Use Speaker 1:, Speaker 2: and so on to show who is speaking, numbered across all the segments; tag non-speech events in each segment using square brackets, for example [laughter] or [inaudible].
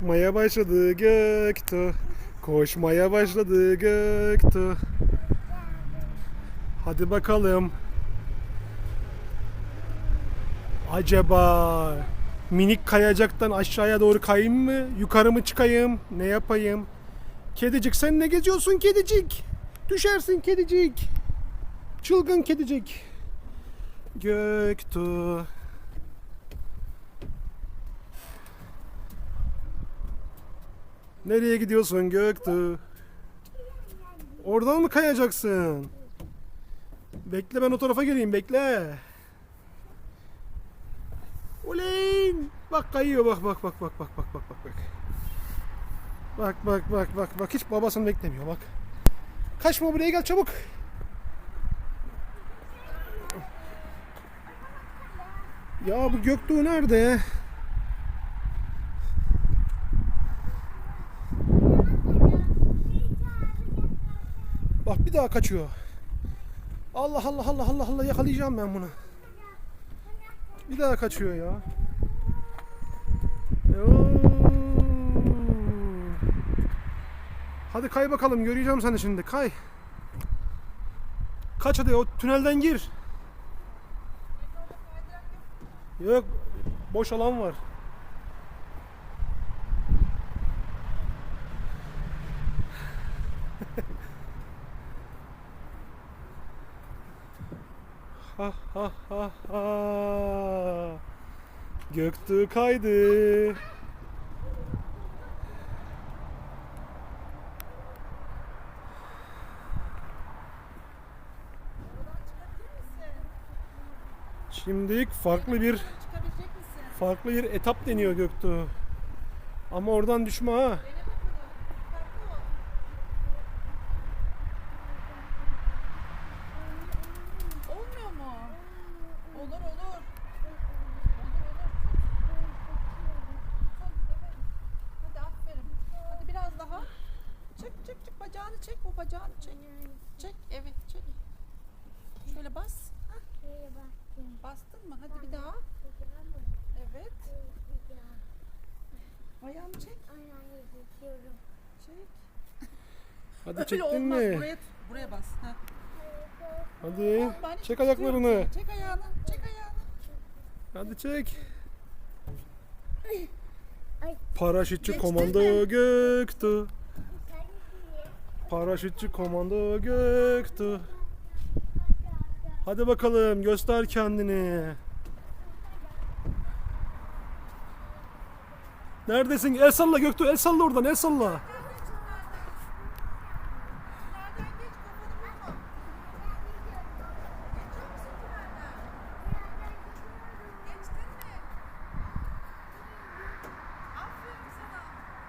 Speaker 1: Koşmaya başladı Göktuğ. Koşmaya başladı Göktuğ. Hadi bakalım. Acaba minik kayacaktan aşağıya doğru kayayım mı? Yukarı mı çıkayım? Ne yapayım? Kedicik sen ne geziyorsun kedicik? Düşersin kedicik. Çılgın kedicik. Göktuğ. Nereye gidiyorsun Göktuğ? Oradan mı kayacaksın? Bekle ben o tarafa geleyim bekle. Uleyn! Bak kayıyor bak bak bak bak bak bak bak bak bak. Bak bak bak bak bak hiç babasını beklemiyor bak. Kaçma buraya gel çabuk. Ya bu Göktuğ nerede? Bak bir daha kaçıyor. Allah Allah Allah Allah Allah yakalayacağım ben bunu. Bir daha kaçıyor ya. Hadi kay bakalım göreceğim seni şimdi kay. Kaç hadi o tünelden gir. Yok boş alan var. Ha ha ha ha. Göktuğ kaydı. Şimdilik farklı bir farklı bir etap deniyor Göktuğ. Ama oradan düşme ha.
Speaker 2: Dene bakalım. Dikkatli ol. Olmuyor mu? Olur olur. Olur olur. Tut, evet. Hadi aferin. Hadi biraz daha. Çık çık çık bacağını çek bu bacağını çek. Çek evet çek. Şöyle bas. Bastın mı? Hadi bir daha. Evet. Ayağını çek. Çek.
Speaker 1: Hadi
Speaker 2: Öyle
Speaker 1: çektin
Speaker 2: olmaz.
Speaker 1: mi?
Speaker 2: Buraya, buraya bas. Heh.
Speaker 1: Hadi çek
Speaker 2: tutuyorum
Speaker 1: ayaklarını.
Speaker 2: Çek ayağını. Çek ayağını.
Speaker 1: Hadi çek. Paraşütçü
Speaker 2: Geçtin
Speaker 1: komando
Speaker 2: mi?
Speaker 1: Paraşütçü komando Göktuğ. Hadi bakalım göster kendini. Neredesin? El salla Göktuğ. El salla oradan. El salla.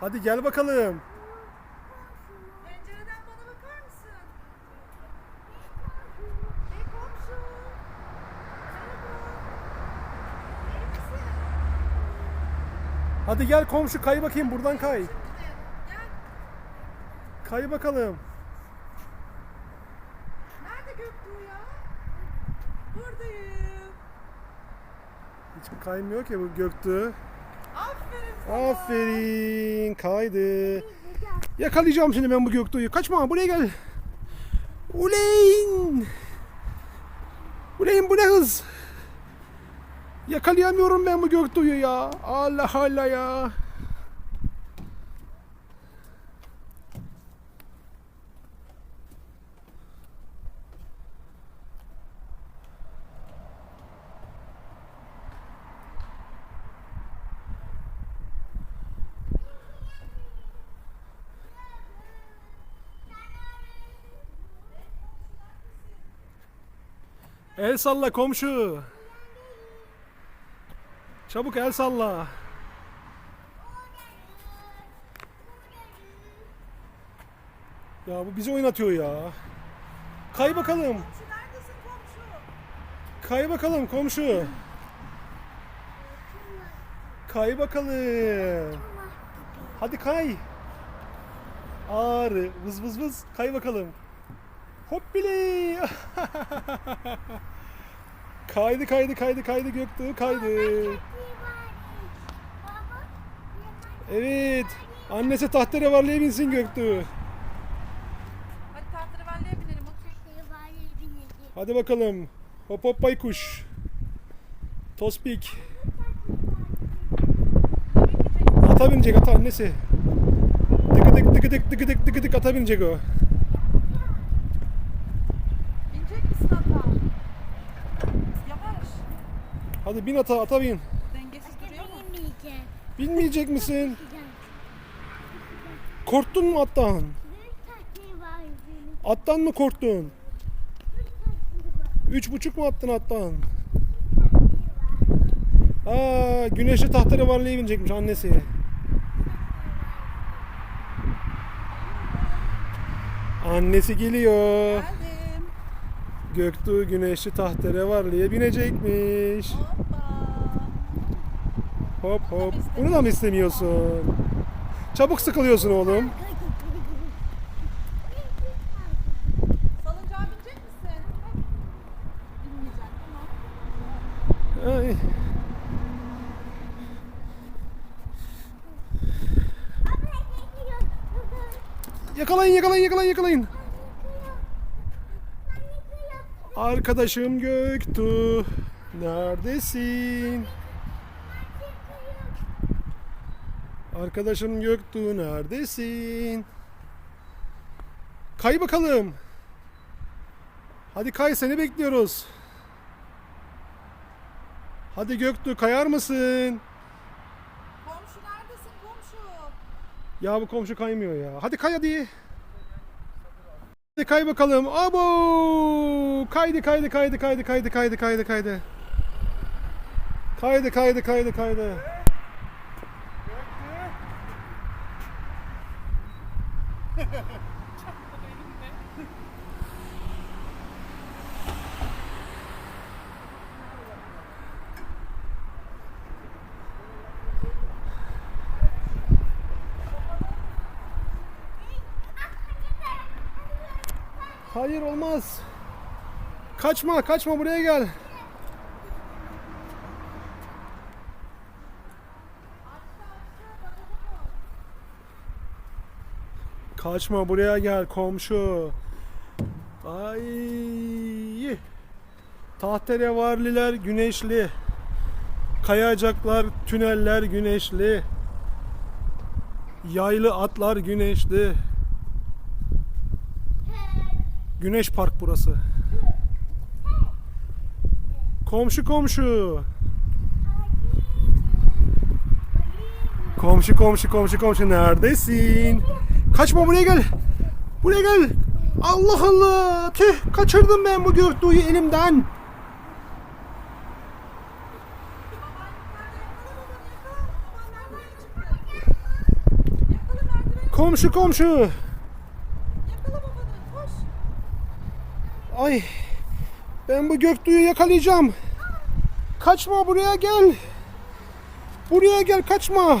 Speaker 1: Hadi gel bakalım.
Speaker 2: Pencereden bana bakar mısın? Hey komşu. Merhaba. İyi misin?
Speaker 1: Hadi gel komşu kay bakayım buradan kay. Kay bakalım.
Speaker 2: Nerede Göktuğ ya? Buradayım.
Speaker 1: Hiç kaymıyor ki bu Göktuğ.
Speaker 2: Aferin sana.
Speaker 1: Aferin kaydı. Yakalayacağım şimdi ben bu Göktuğ'u. Kaçma buraya gel. Uleyn. Uleyn bu ne hız? Yakalayamıyorum ben bu Göktuğ'u ya. Allah Allah ya. El salla komşu. Çabuk el salla. Ya bu bizi oynatıyor ya. Kay bakalım. Kay bakalım komşu. Kay bakalım. Hadi kay. Ağrı vız vız vız kay bakalım. Hoppili. [laughs] kaydı kaydı kaydı kaydı Göktuğ kaydı. Evet. Annesi tahterevalliye binsin Göktuğ.
Speaker 2: Hadi tahterevalliye binelim.
Speaker 1: Hadi bakalım. Hop hop baykuş. Tospik. Ata binecek ata annesi. Dıkı dık dıkı dık dıkı dık dıkı dık ata binecek o.
Speaker 2: Binecek misin ata? Yavaş.
Speaker 1: Hadi bin ata ata bin.
Speaker 2: Dengesiz duruyor mu?
Speaker 1: Binmeyecek misin? Korktun mu attan? Attan mı korktun? Üç buçuk mu attın attan? Aa, güneşli tahterevalliye binecekmiş annesi. Annesi geliyor.
Speaker 2: Geldim.
Speaker 1: Göktuğ güneşli tahterevalliye binecekmiş.
Speaker 2: Hoppa.
Speaker 1: Hop hop. Bunu da mı istemiyorsun? Çabuk sıkılıyorsun oğlum.
Speaker 2: Salıncağa binecek misin? Binmeyeceksin tamam.
Speaker 1: Ay. Yakalayın yakalayın yakalayın yakalayın. Arkadaşım Göktuğ. Neredesin? Arkadaşım Göktuğ neredesin? Kay bakalım. Hadi kay seni bekliyoruz. Hadi Göktuğ kayar mısın?
Speaker 2: Komşu neredesin komşu?
Speaker 1: Ya bu komşu kaymıyor ya. Hadi kay hadi. Hadi kay bakalım. Abo! Kaydı kaydı kaydı kaydı kaydı kaydı kaydı kaydı. Kaydı kaydı kaydı kaydı. Hayır olmaz. Kaçma kaçma buraya gel. Kaçma buraya gel komşu. Ay. Tahterevalliler güneşli. Kayacaklar tüneller güneşli. Yaylı atlar güneşli. Güneş Park burası. Komşu komşu. Komşu komşu komşu komşu neredesin? Kaçma buraya gel. Buraya gel. Allah Allah. Tüh kaçırdım ben bu Göktuğ'u elimden. Komşu komşu. Ay. Ben bu Göktuğ'u yakalayacağım. Kaçma buraya gel. Buraya gel kaçma.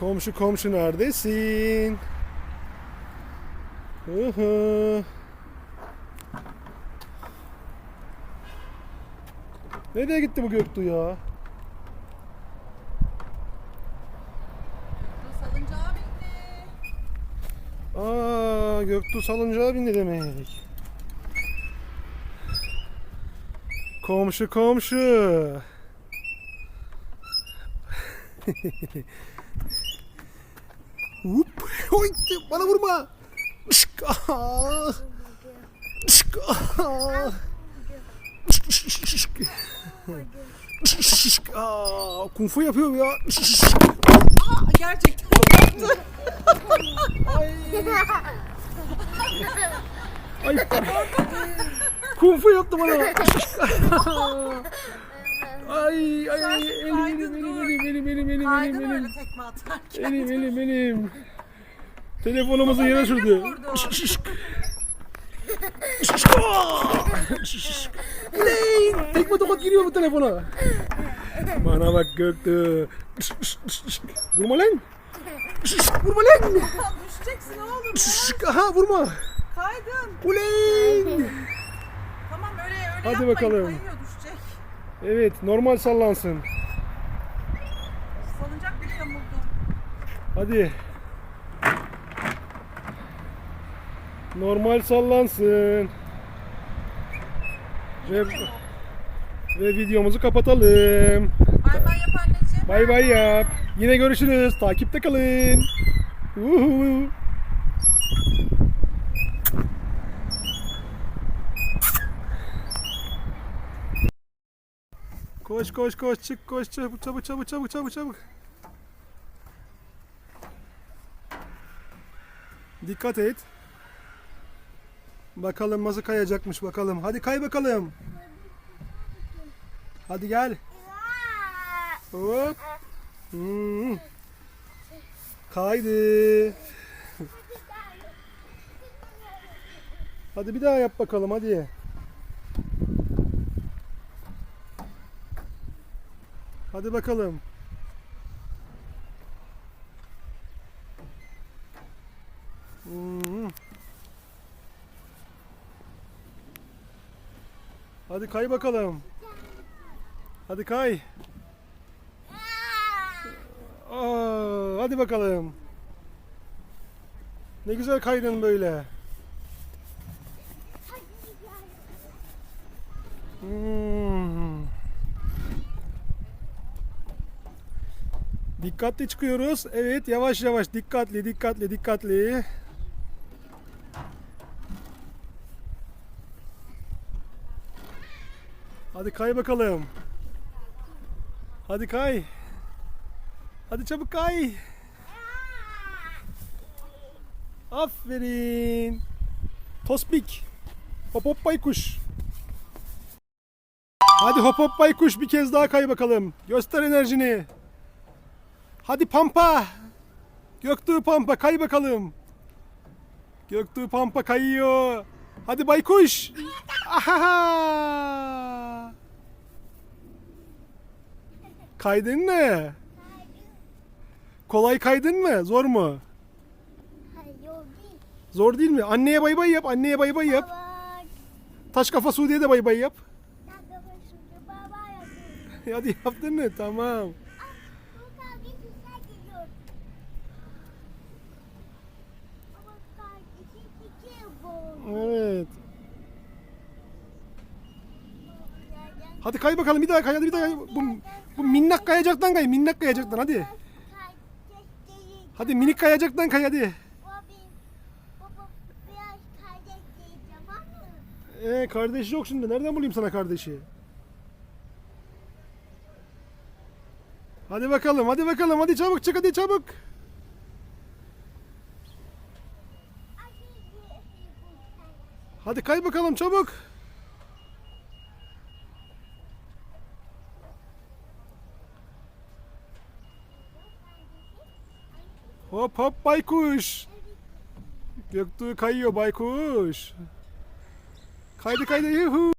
Speaker 1: Komşu komşu neredesin? Hı hı. Nereye gitti bu Göktuğ ya?
Speaker 2: Dur salıncağa bindi.
Speaker 1: Aa, Göktuğ salıncağa bindi demek. Komşu komşu. [laughs] Hup, oy, bana vurma. Şık. Şık. Şık, Aa, Kung fu yapıyor ya.
Speaker 2: Aa, gerçekten yaptı.
Speaker 1: Ay. Kung fu yaptı bana. ay ay ay elim elim
Speaker 2: dur.
Speaker 1: elim elim elim elim
Speaker 2: Kaydın
Speaker 1: elim
Speaker 2: öyle
Speaker 1: elim
Speaker 2: tekme atarken.
Speaker 1: elim elim elim Telefonumuzu yere sürdü.
Speaker 2: Vurdu?
Speaker 1: Ulan! Tekme tokat giriyor bu telefona. Bana bak Göktuğ. Vurma lan. Vurma lan.
Speaker 2: Düşeceksin oğlum.
Speaker 1: Aha vurma.
Speaker 2: Kaydın.
Speaker 1: Ulan.
Speaker 2: Tamam öyle öyle
Speaker 1: Hadi
Speaker 2: yapmayın.
Speaker 1: bakalım.
Speaker 2: Kayıyor düşecek.
Speaker 1: Evet normal sallansın.
Speaker 2: Salıncak bile yamuldu.
Speaker 1: Hadi. Normal sallansın. Ve, ve videomuzu kapatalım.
Speaker 2: Bay bay yap anneciğim.
Speaker 1: Bay bay yap. Yine görüşürüz. Takipte kalın. Uhu. Koş koş koş çık koş çabuk çabuk çabuk çabuk çabuk çabuk. Dikkat et. Bakalım nasıl kayacakmış bakalım. Hadi kay bakalım. Hadi gel. Hop. Hmm. Kaydı. Hadi bir daha yap bakalım hadi. Hadi bakalım. Hmm. Hadi kay bakalım. Hadi kay. Aa, hadi bakalım. Ne güzel kaydın böyle. Hmm. Dikkatli çıkıyoruz. Evet yavaş yavaş dikkatli dikkatli dikkatli. Hadi kay bakalım. Hadi kay. Hadi çabuk kay. Aferin. Tospik. Hop hop baykuş. Hadi hop hop baykuş bir kez daha kay bakalım. Göster enerjini. Hadi pampa. Göktuğ pampa kay bakalım. Göktuğ pampa kayıyor. Hadi baykuş. Ahaha. Kaydın mı? Kolay kaydın mı? Zor mu? Zor değil mi? Anneye bay bay yap. Anneye bay bay yap. Taş kafa Suudi'ye de bay bay yap. [laughs] Hadi yaptın mı? Tamam. Hadi kay bakalım bir daha kay. Hadi bir daha. Bu, bu minnak kayacaktan kay. Minnak kayacaktan hadi. Hadi minik kayacaktan kay hadi. Ee, kardeşi yok şimdi. Nereden bulayım sana kardeşi? Hadi bakalım, hadi bakalım. Hadi çabuk çık, hadi çabuk. Hadi kay bakalım çabuk. Hop hop baykuş. Göktuğ kayıyor baykuş. Kaydı kaydı yuhu.